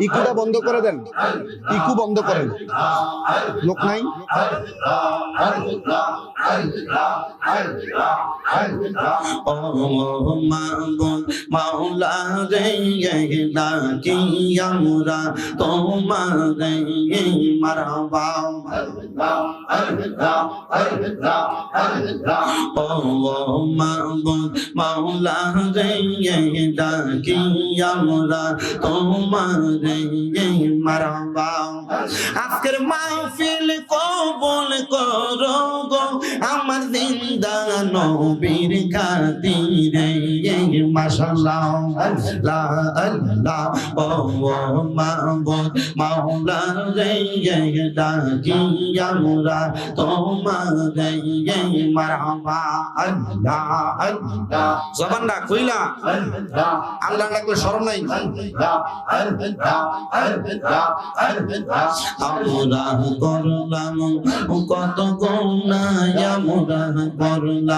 ইকুটা বন্ধ করে দেন। ইকু বন্ধ করেন। লোক নাই? ও মাবুদ মাওলা রে ডাকি আমরা তোমারে মারবা ও মাবুদ মাওলা রে ডাকি আমরা তোমারে মারবা আজকের মাহফিল কবুল করো linda. নবীর খাতিরে মাশাআল্লাহ আল্লাহ আল্লাহ, ও মাবুদ মাওলা রে ডাকি আমরা তোমারে মারহাবা, আল্লাহ আল্লাহ জবানটা খুইলা আল্লাহ ডাকলে শরম নাই। আমরা করলাম কত গৌনা আমরা করলাম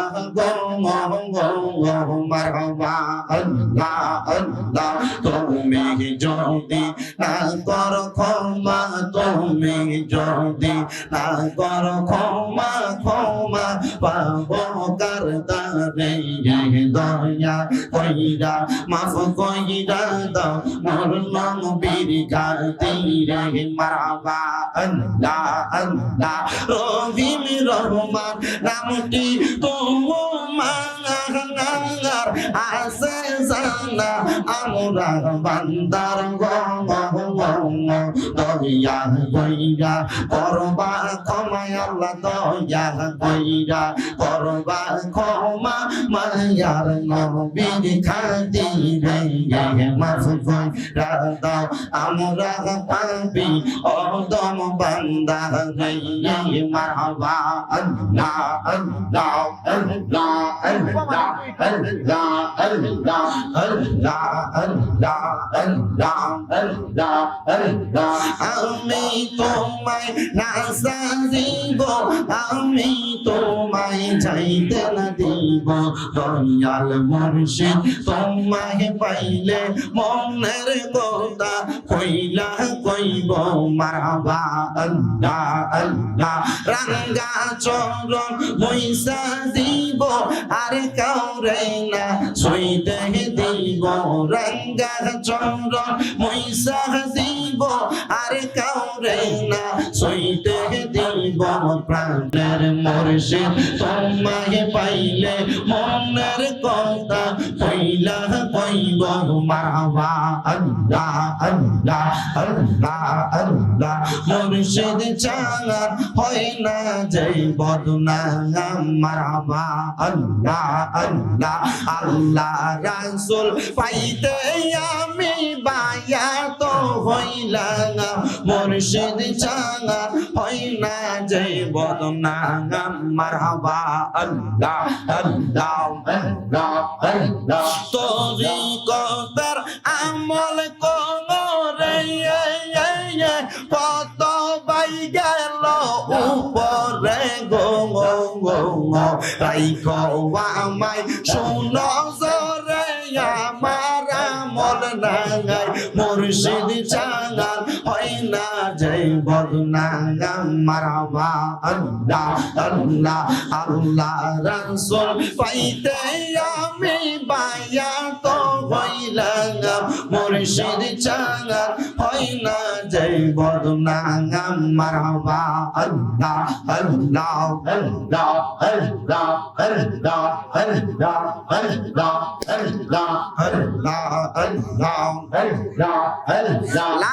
তুমি যদি না কর ক্ষমা, তুমি যদি না কর ক্ষমা ক্ষমা পাবো কার তারে দয়া কইরা, মাফ কইরা দাও। মোর নাম বীর খাতিরে মারহাবা আল্লাহ আল্লাহ, রহিম রহমান, নামটি তোমার আছে জানা, আমরা বান্দার দয়া কইরা করবা ক্ষমা, আল্লাহ দয়া কইরা করবা ক্ষমা, মায়ার নবীর খাতিরে মাফ কইরা দাও, আমরা পাবি অদম বান্দা রে আল্লাহ আল্লাহ আল্লাহ আল্লাহ। আল্লাহ আল্লাহ আল্লাহ আল্লাহ আল্লাহ আল্লাহ আমি তোমায় না সাজিব আমি তোমায় চাইতে না দিব দয়াল মুর্শিদ তোমায় পাইলে মনের কথা কইলা কইব মারহাবা আল্লাহ আল্লাহ। রাঙ্গা চরণ মইসা দিব, আর কাউরে না সইতে দিব। রাঙ্গা চরণ মইসা দিব, আর কাউরে না সইতে দিব। প্রাণের মুর্শিদ তোমায় পাইলে মনের কথা কইলা কইব মারহাবা, আল্লাহ আল্লাহ আল্লাহ আল্লাহ। মুর্শিদ চাঙার হয় না জয় বদনা মারহাবা, আল্লাহ আল্লাহ। আল্লাহ রাসূল পাইতে আমি বায়া তো হইলাম। মুর্শিদ চাঙার হয় না জয় বদনা মারহাবা, আল্লাহ আল্লাহ। তরিকতার আমল কোন রে কত বাই গেল উপরে গো গো গো। রাইখ আমায়, শোনো জরে আমায়। আমল নাগাই মুর্শিদ চাঙ্গাল হয় না যাই বল নাগা মারাবা আল্লাহ আল্লাহ আল্লাহ রাসূল, পাইতে আমি বায়া তো হইলাম। মুর্শিদ চাঙাল হয় না জয় বদনাঙ্গা মারাবা আল্লাহ আল্লাহ আল্লাহ আল্লাহ আল্লাহ আল্লাহ আল্লাহ আল্লাহ